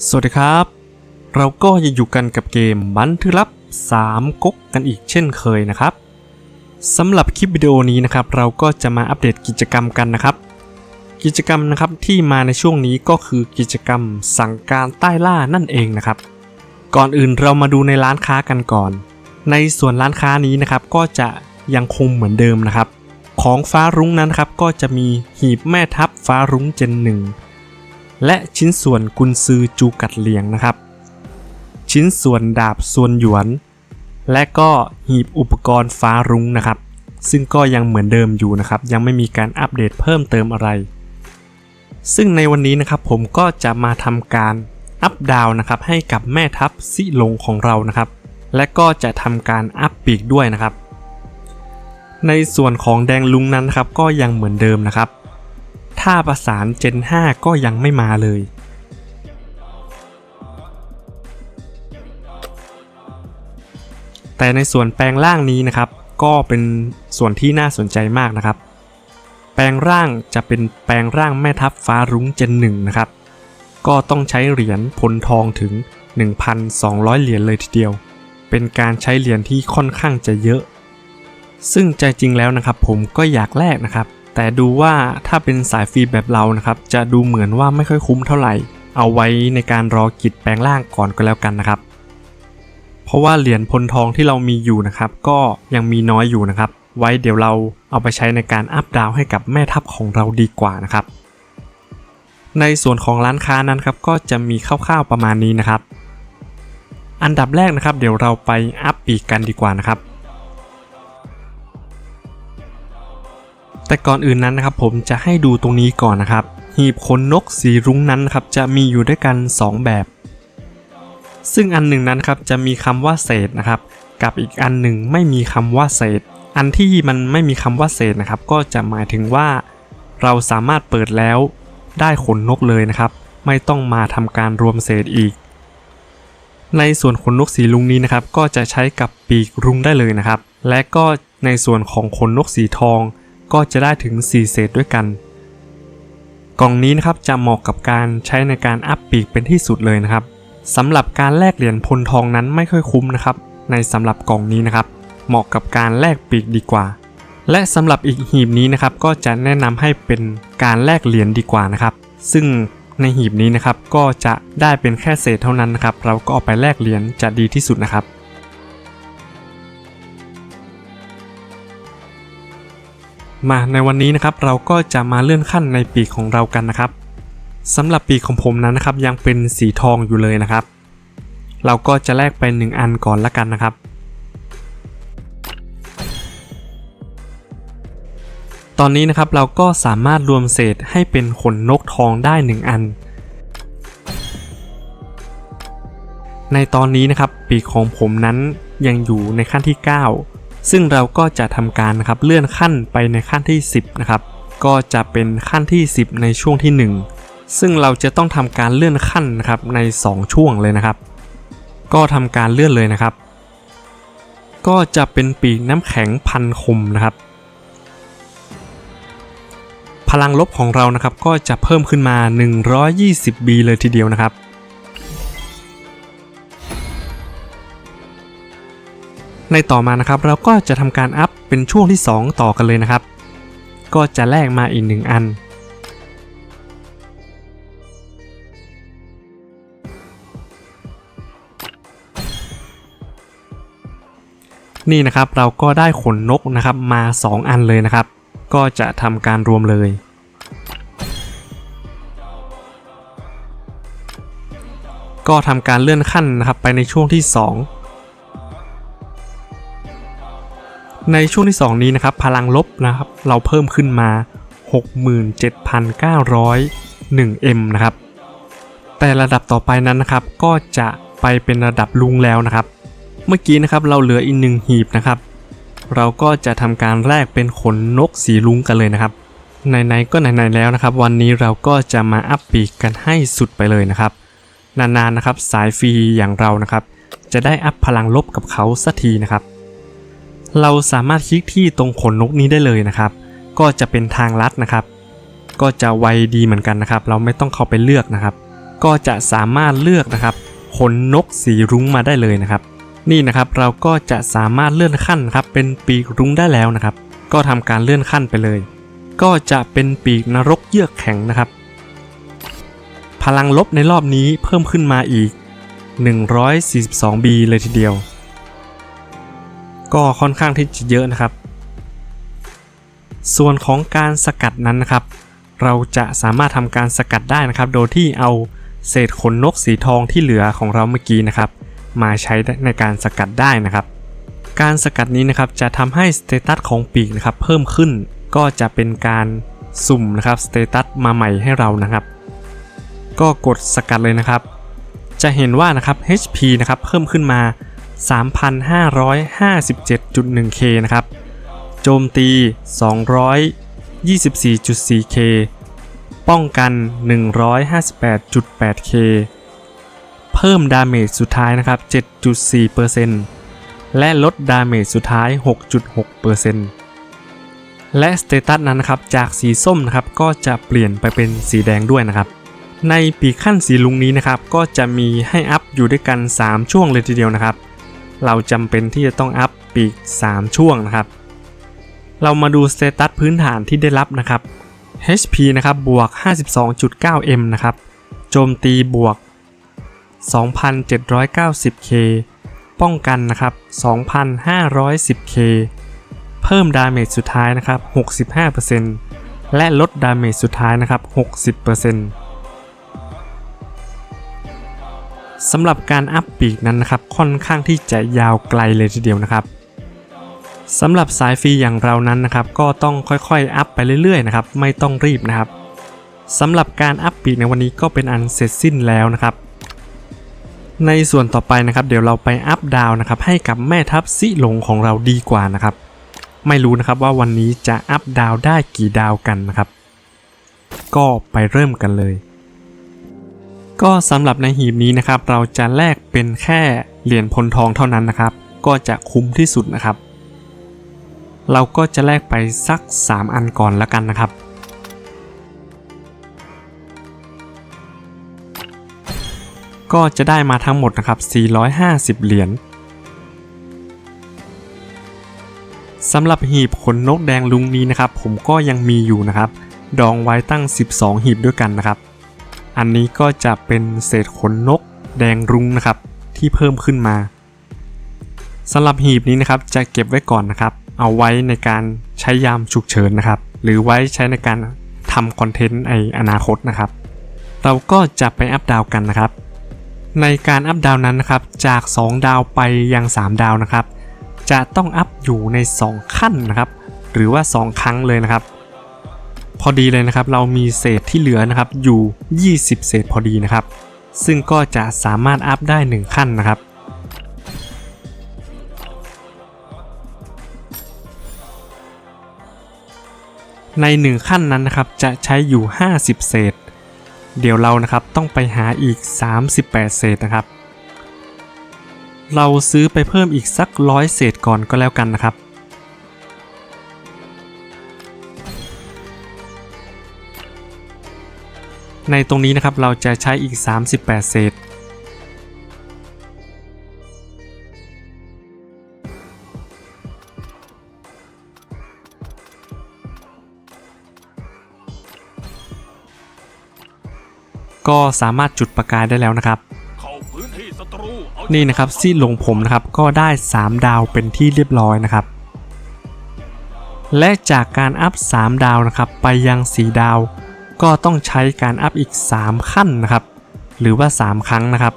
สวัสดีครับ เราก็จะอยู่กันกับเกมบันทึกลับ 3ก๊กกันอีกเช่นเคยนะครับสำหรับคลิปวิดีโอนี้นะครับ เราก็จะมาอัปเดตกิจกรรมกันนะครับ กิจกรรมนะครับที่มาในช่วงนี้ก็คือกิจกรรมสั่งการใต้ล่านั่นเองนะครับ ก่อนอื่นเรามาดูในร้านค้ากันก่อน ในส่วนร้านค้านี้นะครับก็จะยังคงเหมือนเดิมนะครับ ของฟ้ารุ้งนั้นครับก็จะมีหีบแม่ทัพฟ้ารุ้งเจนหนึ่ง และชิ้นส่วนกุนซือจูกัดเหลียงนะครับ ชิ้นส่วนดาบส่วนหยวน และก็หีบอุปกรณ์ฟ้ารุ้งนะครับ ซึ่งก็ยังเหมือนเดิมอยู่นะครับ ยังไม่มีการอัปเดตเพิ่มเติมอะไร ซึ่งในวันนี้นะครับผมก็จะมาทำการอัปดาวนะครับให้กับแม่ทัพซิหลงของเรานะครับ และก็จะทำการอัปปีกด้วยนะครับ ในส่วนของแดงลุงนั้นนะครับก็ยังเหมือนเดิมนะครับ ถ้าประสาน Gen 5 ก็ยังไม่มาเลย แต่ในส่วนแปลงร่างนี้นะครับ ก็เป็นส่วนที่น่าสนใจมากนะครับ แปลงร่างจะเป็นแปลงร่างแม่ทัพฟ้ารุ้ง Gen 1 นะครับ ก็ต้องใช้เหรียญพลทองถึง 1,200 เหรียญเลยทีเดียว เป็นการใช้เหรียญที่ค่อนข้างจะเยอะ ซึ่งใจจริงแล้วนะครับผมก็อยากแลกนะครับ แต่ดูว่าถ้าเป็นสายฟรีแบบเรานะครับ จะดูเหมือนว่าไม่ค่อยคุ้มเท่าไหร่ เอาไว้ในการรอกิจแปลงร่างก่อนก็แล้วกันนะครับ เพราะว่าเหรียญพลทองที่เรามีอยู่นะครับ ก็ยังมีน้อยอยู่นะครับ ไว้เดี๋ยวเราเอาไปใช้ในการอัพดาวให้กับแม่ทัพของเราดีกว่านะครับ ในส่วนของร้านค้านั้นครับก็จะมีคร่าวๆประมาณนี้นะครับ อันดับแรกนะครับ เดี๋ยวเราไปอัพปีกกันดีกว่านะครับ แต่ก่อนอื่นนั้นนะครับผมจะให้ดูตรงนี้ก่อนนะครับ หีบขนนกสีรุ้งนั้นครับจะมีอยู่ด้วยกัน 2 แบบ ซึ่งอันหนึ่งนั้นครับจะมีคำว่าเศษนะครับ กับอีกอันหนึ่งไม่มีคำว่าเศษ อันที่มันไม่มีคำว่าเศษนะครับ ก็จะหมายถึงว่า เราสามารถเปิดแล้วได้ขนนกเลยนะครับ ไม่ต้องมาทำการรวมเศษอีก ในส่วนขนนกสีรุ้งนี้นะครับ ก็จะใช้กับปีกรุ้งได้เลยนะครับ และก็ในส่วนของขนนกสีทอง ก็จะได้ถึง 4 เศษด้วยกัน กล่องนี้นะครับจะเหมาะกับการใช้ในการอัพปีกเป็นที่สุดเลยนะครับสำหรับการแลกเหรียญพลทองนั้นไม่ค่อยคุ้มนะครับ ในสำหรับกล่องนี้นะครับ เหมาะกับการแลกปีกดีกว่า และสำหรับอีกหีบนี้นะครับ ก็จะแนะนำให้เป็นการแลกเหรียญดีกว่านะครับ ซึ่งในหีบนี้นะครับก็จะได้เป็นแค่เศษเท่านั้นนะครับ เราก็เอาไปแลกเหรียญจะดีที่สุดนะครับ มาในวันนี้นะครับเราก็จะมาเลื่อนขั้นในปีกของเรากันนะครับสำหรับปีกของผมนั้นนะครับยังเป็นสีทองอยู่เลยนะครับ เราก็จะแลกไป1อันก่อนละกันนะครับ ตอนนี้นะครับเราก็สามารถรวมเศษให้เป็นขนนกทองได้ 1 อัน ในตอนนี้นะครับปีกของผมนั้นยังอยู่ในขั้นที่ 9 ซึ่งเราก็จะทำการนะครับเลื่อนขั้นไปในขั้นที่ 10 นะครับ ก็จะเป็นขั้นที่ 10 ในช่วงที่ 1 ซึ่งเราจะต้องทำการเลื่อนขั้นนะครับใน 2 ช่วงเลยนะครับ ก็ทำการเลื่อนเลยนะครับ ก็จะเป็นปีกน้ำแข็งพันคมนะครับ พลังลบของเรานะครับก็จะเพิ่มขึ้นมา 120B เลยทีเดียวนะครับ ในต่อมานะครับเราก็จะทำการอัพเป็นช่วงที่ 2 ต่อกันเลยนะครับ ก็จะแลกมาอีก 1 อัน นี่นะครับเราก็ได้ขนนกนะครับมา 2 อันเลยนะครับ ก็จะทำการรวมเลยก็ทำการเลื่อนขั้นนะครับไปในช่วงที่ 2 ในช่วงที่ 2 นี้นะครับพลังลบนะครับเราเพิ่มขึ้นมา 67,901M นะครับแต่ระดับต่อไปนั้นนะครับก็จะไปเป็นระดับลุงแล้วนะครับ เมื่อกี้นะครับเราเหลืออีกหนึ่งหีบนะครับ เราก็จะทำการแลกเป็นขนนกสีลุงกันเลยนะครับไหนๆก็ไหนๆแล้วนะครับ วันนี้เราก็จะมาอัพปีกกันให้สุดไปเลยนะครับ นานๆนะครับสายฟรีอย่างเรานะครับ จะได้อัพพลังลบกับเขาสักทีนะครับ เราสามารถคลิกที่ตรงขนนกนี้ได้เลยนะครับ ก็จะเป็นทางลัดนะครับ ก็จะไวดีเหมือนกันนะครับ เราไม่ต้องเข้าไปเลือกนะครับ ก็จะสามารถเลือกนะครับขนนกสีรุ้งมาได้เลยนะครับ นี่นะครับเราก็จะสามารถเลื่อนขั้นครับ เป็นปีกรุ้งได้แล้วนะครับ ก็ทำการเลื่อนขั้นไปเลย ก็จะเป็นปีกนรกเยือกแข็งนะครับ พลังลบในรอบนี้เพิ่มขึ้นมาอีก 142B เลยทีเดียว ก็ค่อนข้างที่จะเยอะนะครับ ส่วนของการสกัดนั้นนะครับ เราจะสามารถทำการสกัดได้นะครับ โดยที่เอาเศษขนนกสีทองที่เหลือของเราเมื่อกี้นะครับ มาใช้ในการสกัดได้นะครับ การสกัดนี้นะครับจะทำให้สเตตัสของปีกนะครับเพิ่มขึ้นก็จะเป็นการสุ่มนะครับสเตตัสมาใหม่ให้เรานะครับ ก็กดสกัดเลยนะครับ จะเห็นว่านะครับ HP นะครับเพิ่มขึ้นมา 3,557.1k นะครับ โจมตี 224.4k ป้องกัน 158.8k เพิ่มดาเมจสุดท้ายนะครับ 7.4%และลดดาเมจสุดท้าย 6.6%และสเตตัสนั้นนะครับ จากสีส้มนะครับก็จะเปลี่ยนไปเป็นสีแดงด้วยนะครับ ในปีขั้นสีลุงนี้นะครับก็จะมีให้อัพอยู่ด้วยกัน 3 ช่วงเลยทีเดียวนะครับ เราจำเป็นที่จะต้องอัพปีก 3 ช่วงนะครับ เรามาดูสเตตัสพื้นฐานที่ได้รับนะครับ HP นะครับบวก 52.9M นะครับ โจมตีบวก 2,790k ป้องกันนะครับ 2,510k เพิ่มดาเมจสุดท้ายนะครับ 65%และลดดาเมจสุดท้ายนะครับ 60% สำหรับการอัพปีกนั้นนะครับค่อนข้างที่จะยาวไกลเลยทีเดียวนะครับสำหรับสายฟรีอย่างเรานั้นนะครับก็ต้องค่อยๆ อัพไปเรื่อยๆนะครับไม่ต้องรีบนะครับสำหรับการอัพปีกในวันนี้ก็เป็นอันเสร็จสิ้นแล้วนะครับ ในส่วนต่อไปนะครับ เดี๋ยวเราไปอัพดาวนะครับให้กับแม่ทัพซิหลงของเราดีกว่านะครับ ไม่รู้นะครับว่าวันนี้จะอัพดาวได้กี่ดาวกันนะครับ ก็ไปเริ่มกันเลย ก็สำหรับในหีบนี้นะครับ เราจะแลกเป็นแค่เหรียญพลทองเท่านั้นนะครับ ก็จะคุ้มที่สุดนะครับ เราก็จะแลกไปสัก 3 อันก่อนแล้วกันนะครับ ก็จะได้มาทั้งหมดนะครับ 450 เหรียญสำหรับหีบขนนกแดงลุงนี้นะครับ ผมก็ยังมีอยู่นะครับ ดองไว้ตั้ง 12 หีบด้วยกันนะครับ อันนี้ก็จะเป็นเศษขนนกแดงรุ้งนะครับที่เพิ่มขึ้นมาสำหรับหีบนี้นะครับจะเก็บไว้ก่อนนะครับ เอาไว้ในการใช้ยามฉุกเฉินนะครับ หรือไว้ใช้ในการทำคอนเทนต์ในอนาคตนะครับ เราก็จะไปอัพดาวกันนะครับ ในการอัพดาวนั้นนะครับ จาก 2 ดาวไปยัง 3 ดาวนะครับ จะต้องอัพอยู่ใน 2 ขั้นนะครับ หรือว่า 2 ครั้งเลยนะครับ พอดีเลยนะครับ เรามีเศษที่เหลือนะครับอยู่ 20 เศษพอดีนะครับ ซึ่งก็จะสามารถอัพได้ 1 ขั้นนะครับ ใน 1 ขั้นนั้นนะครับจะใช้อยู่ 50 เศษ เดี๋ยวเรานะครับต้องไปหาอีก 38 เศษนะครับ เราซื้อไปเพิ่มอีกสักร้อยเศษก่อนก็แล้วกันนะครับ ในตรงนี้นะครับเราจะใช้อีก 38 เศษ ก็สามารถจุดประกายได้แล้วนะครับนี่นี่นะครับซี่ลงผมนะครับก็ได้ 3 ดาวเป็นที่เรียบร้อยนะครับ และจากการอัพ 3 ดาวนะครับไปยัง 4 ดาว ก็ต้องใช้การอัพอีก 3 ขั้นนะครับ หรือว่า 3 ครั้งนะครับ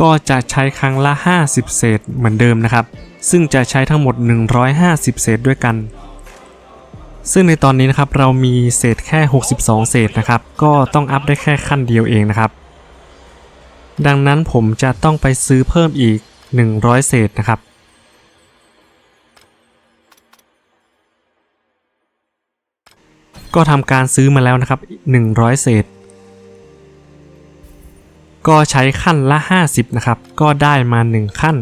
ก็จะใช้ครั้งละ 50 เศษเหมือนเดิมนะครับ ซึ่งจะใช้ทั้งหมด 150 เศษด้วยกัน ซึ่งในตอนนี้นะครับเรามีเศษแค่ 62 เศษนะครับ ก็ต้องอัพได้แค่ขั้นเดียวเองนะครับ ดังนั้นผมจะต้องไปซื้อเพิ่มอีก 100 เศษนะครับ ก็ทำการซื้อมาแล้วนะครับ 100 เศษ ก็ใช้ขั้นละ 50 นะครับ ก็ได้มา 1 ขั้น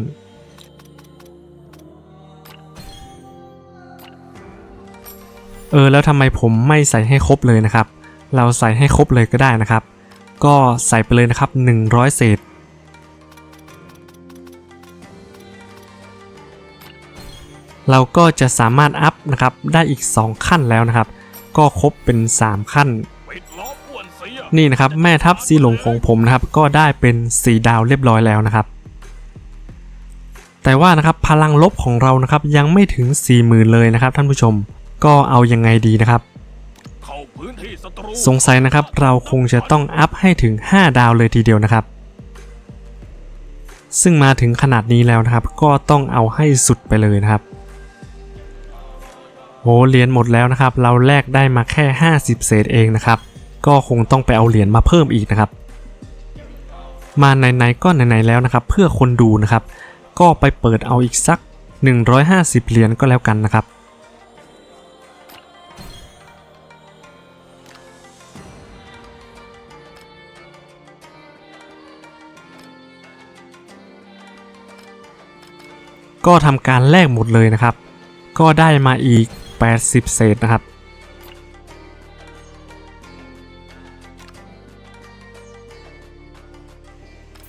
เออแล้วทำไมผมไม่ใส่ให้ครบเลยนะครับ เราใส่ให้ครบเลยก็ได้นะครับ ก็ใส่ไปเลยนะครับ 100 เศษเราก็จะสามารถอัพนะครับได้อีก 2 ขั้นแล้วนะครับ ก็ครบเป็น 3 ขั้นปิดล้อมอ้วนเสียนี่นะครับแม่ทัพสีหลงของผมนะครับ ก็ได้เป็นสีดาวเรียบร้อยแล้วนะครับ แต่ว่านะครับพลังลบของเรานะครับยังไม่ถึง 40,000 เลยนะครับ ท่านผู้ชมก็เอายังไงดีนะครับเข้าพื้นที่ศัตรูสงสัยนะครับเราคงจะต้องอัพให้ถึง 5 ดาวเลยทีเดียวนะครับซึ่งมาถึงขนาดนี้แล้วนะครับ ก็ต้องเอาให้สุดไปเลยนะครับ โหเหรียญหมดแล้วนะครับ เราแลกได้มาแค่ 50 เศษเองนะครับ ก็คงต้องไปเอาเหรียญมาเพิ่มอีกนะครับ มาไหนๆก็ไหนๆแล้วนะครับ เพื่อคนดูนะครับ ก็ไปเปิดเอาอีกสัก 150 เหรียญก็แล้วกันนะครับก็ทำการแลกหมดเลยนะครับ ก็ได้มาอีก 80 เศษนะครับ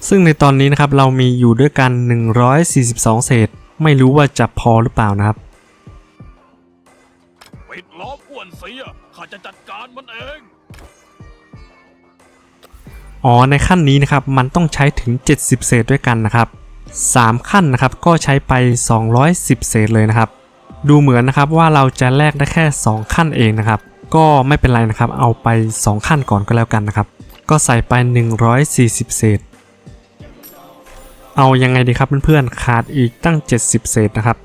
ซึ่งในตอนนี้นะครับเรามีอยู่ด้วยกัน 142 เศษ ไม่รู้ว่าจะพอหรือเปล่านะครับปิดล้อมอ้วนเสียข้าจะจัดการมันเองอ๋อในขั้นนี้นะครับมันต้องใช้ถึง 70 เศษด้วยกันนะครับ 3 ขั้นนะครับก็ใช้ไป 210 เศษเลยนะครับ ดูเหมือนนะครับว่าเราจะแลกได้แค่ 2 ขั้นเองนะครับ ก็ไม่เป็นไรนะครับ เอาไป 2 ขั้นก่อนก็แล้วกันนะครับ ก็ใส่ไป 140 เศษ เอายังไงดีครับเพื่อนๆขาดอีกตั้ง 70 เศษนะครับ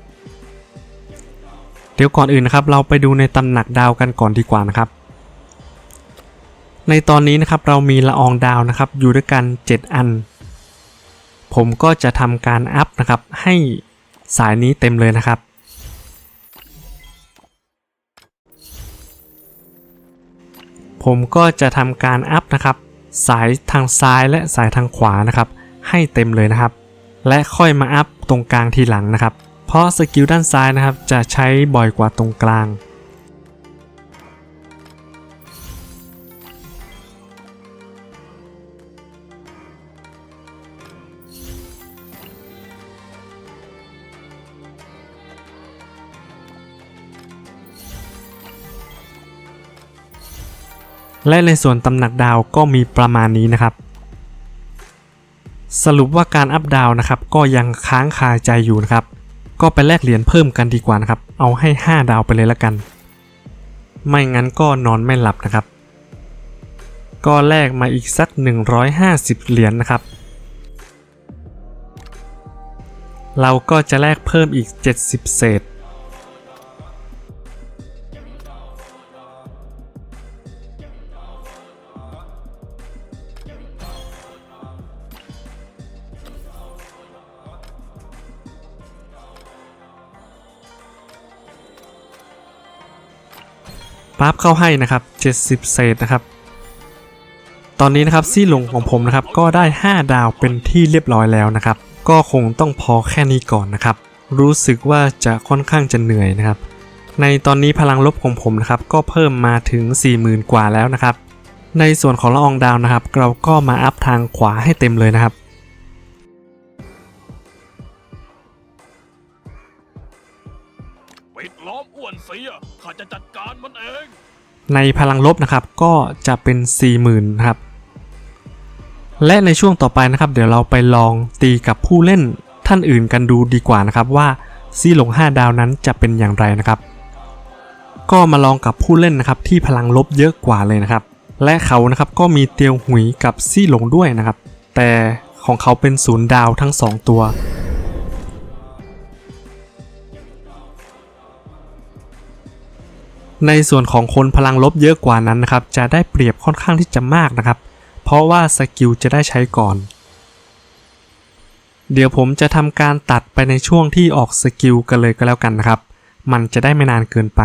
เดี๋ยวก่อนอื่นนะครับ เราไปดูในตำหนักดาวกันก่อนดีกว่านะครับ ในตอนนี้นะครับเรามีละอองดาวนะครับ อยู่ด้วยกัน 7 อัน ผมก็จะทำการอัพนะครับ ให้สายนี้เต็มเลยนะครับ ผมก็จะทำการอัพนะครับ สายทางซ้ายและสายทางขวานะครับ ให้เต็มเลยนะครับ และค่อยมาอัพตรงกลางทีหลังนะครับ เพราะสกิลด้านซ้ายนะครับจะใช้บ่อยกว่าตรงกลาง และในส่วนตำหนักดาวก็มีประมาณนี้นะครับ สรุปว่าการอัพดาวนะครับก็ยังค้างคาใจอยู่นะครับ ก็ไปแลกเหรียญเพิ่มกันดีกว่านะครับ เอาให้ 5 ดาวไปเลยละกัน ไม่งั้นก็นอนไม่หลับนะครับ ก็แลกมาอีกสัก 150 เหรียญนะครับ เราก็จะแลกเพิ่มอีก 70 เศษ ปั๊บเข้าให้นะครับ 70 เศษนะครับ ตอนนี้นะครับซี่หลงของผมนะครับก็ได้ 5 ดาวเป็นที่เรียบร้อยแล้วนะครับ ก็คงต้องพอแค่นี้ก่อนนะครับ รู้สึกว่าจะค่อนข้างจะเหนื่อยนะครับ ในตอนนี้พลังลบของผมนะครับก็เพิ่มมาถึง 40,000 กว่าแล้วนะครับ ในส่วนของละอองดาวนะครับ เราก็มาอัพทางขวาให้เต็มเลยนะครับปิดล้อมอ้วนเสีย จะจัดการมันเอง ในพลังลบนะครับก็จะเป็น 40,000นะครับ และในช่วงต่อไปนะครับ เดี๋ยวเราไปลองตีกับผู้เล่นท่านอื่นกันดูดีกว่านะครับว่าซี่หลง 5 ดาวนั้นจะเป็นอย่างไรนะครับ ก็มาลองกับผู้เล่นนะครับที่พลังลบเยอะกว่าเลยนะครับ และเขานะครับก็มีเตียวหุยกับซี่หลงด้วยนะครับ แต่ของเขาเป็นศูนย์ดาวทั้ง 2 ตัว ในส่วนของคนพลังลบเยอะกว่านั้นนะครับ จะได้เปรียบค่อนข้างที่จะมากนะครับ เพราะว่าสกิลจะได้ใช้ก่อน เดี๋ยวผมจะทำการตัดไปในช่วงที่ออกสกิลกันเลยก็แล้วกันนะครับ มันจะได้ไม่นานเกินไป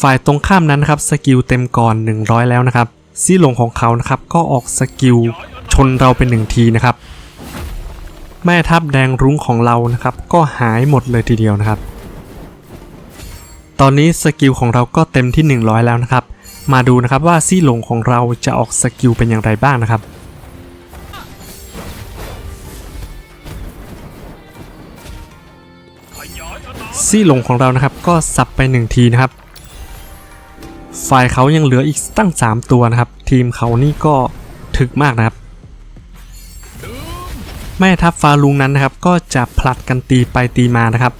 ฝ่ายตรงข้ามนั้นครับสกิลเต็มก่อน 100 แล้วนะครับซี่หลงของเขานะครับก็ออกสกิลชนเราเป็นหนึ่งทีนะครับ แม่ทัพแดงรุ้งของเรานะครับ ก็หายหมดเลยทีเดียวนะครับ ตอนนี้สกิลของเราก็เต็มที่ 100 แล้วนะครับ มาดูนะครับว่าซี่หลงของเราจะออกสกิลเป็นอย่างไรบ้างนะครับ ซี่หลงของเรานะครับก็สับไปหนึ่งทีนะครับ ฝ่ายเขายังเหลืออีกตั้ง 3 ตัวนะครับ ทีมเขานี่ก็ถึกมากนะครับ แม่ทัพฟาลุงนั้นนะครับก็จะผลัดกันตีไปตีมานะครับ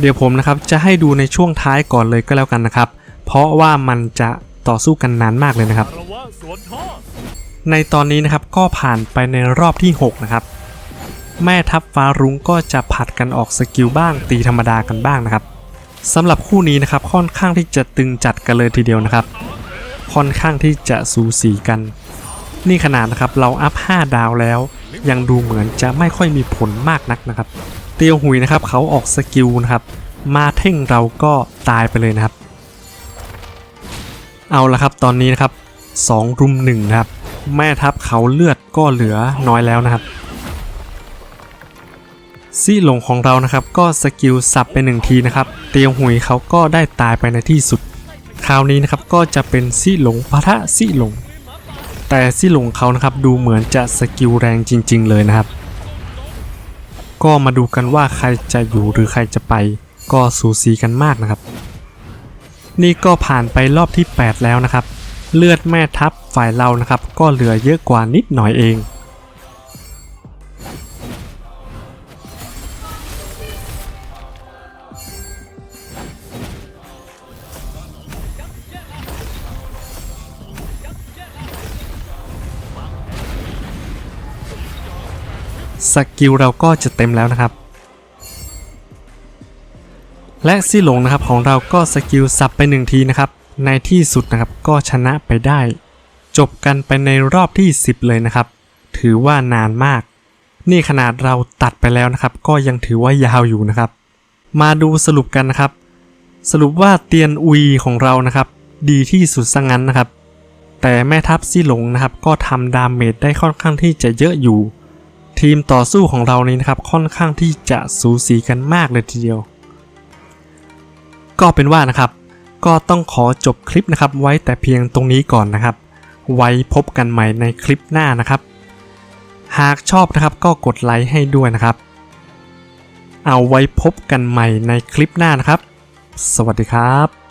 เดี๋ยวผมนะครับจะให้ดูในช่วงท้ายก่อนเลยก็แล้วกันนะครับ เพราะว่ามันจะต่อสู้กันนานมากเลยนะครับ ในตอนนี้นะครับก็ผ่านไปในรอบที่ 6 นะครับ แม่ทัพฟ้ารุ้งก็จะผัดกันออกสกิลบ้างตีธรรมดากันบ้างนะครับสำหรับคู่นี้นะครับค่อนข้างที่จะตึงจัดกันเลยทีเดียวนะครับ ค่อนข้างที่จะสูสีกัน นี่ขนาดนะครับเราอัพ 5 ดาวแล้ว ยังดูเหมือนจะไม่ค่อยมีผลมากนักนะครับ เตียวหุยนะครับเขาออกสกิลนะครับ มาเท่งเราก็ตายไปเลยนะครับ เอาละครับตอนนี้นะครับ2รุมหนึ่งนะครับ แม่ทัพเขาเลือดก็เหลือน้อยแล้วนะครับซี่หลงของเรานะครับก็สกิลสับไปหนึ่งทีนะครับ เตียวหุยเขาก็ได้ตายไปในที่สุด คราวนี้นะครับก็จะเป็นซี่หลงปะทะซี่หลง แต่ซี่หลงเขานะครับดูเหมือนจะสกิลแรงจริง ๆ เลยนะครับ ก็มาดูกันว่าใครจะอยู่หรือใครจะไป ก็สูสีกันมากนะครับ นี่ก็ผ่านไปรอบที่ 8 แล้วนะครับ เลือดแม่ทัพฝ่ายเรานะครับ ก็เหลือเยอะกว่านิดหน่อยเอง สกิลเราก็จะเต็มแล้วนะครับ และซี่หลงนะครับของเราก็สกิลสับไปหนึ่งทีนะครับ ในที่สุดนะครับก็ชนะไปได้ จบกันไปในรอบที่ 10 เลยนะครับ ถือว่านานมาก นี่ขนาดเราตัดไปแล้วนะครับ ก็ยังถือว่ายาวอยู่นะครับ มาดูสรุปกันนะครับ สรุปว่าเตียนอุยของเรานะครับ ดีที่สุดซะงั้นนะครับแต่แม่ทัพซี่หลงนะครับก็ทำดาเมจได้ค่อนข้างที่จะเยอะอยู่ ทีมต่อสู้ของเรานี้นะครับค่อนข้างที่จะสูสีกันมากเลยทีเดียว ก็เป็นว่านะครับ ก็ต้องขอจบคลิปนะครับ ไว้แต่เพียงตรงนี้ก่อนนะครับ ไว้พบกันใหม่ในคลิปหน้านะครับ หากชอบนะครับก็กดไลค์ให้ด้วยนะครับ เอาไว้พบกันใหม่ในคลิปหน้านะครับ สวัสดีครับ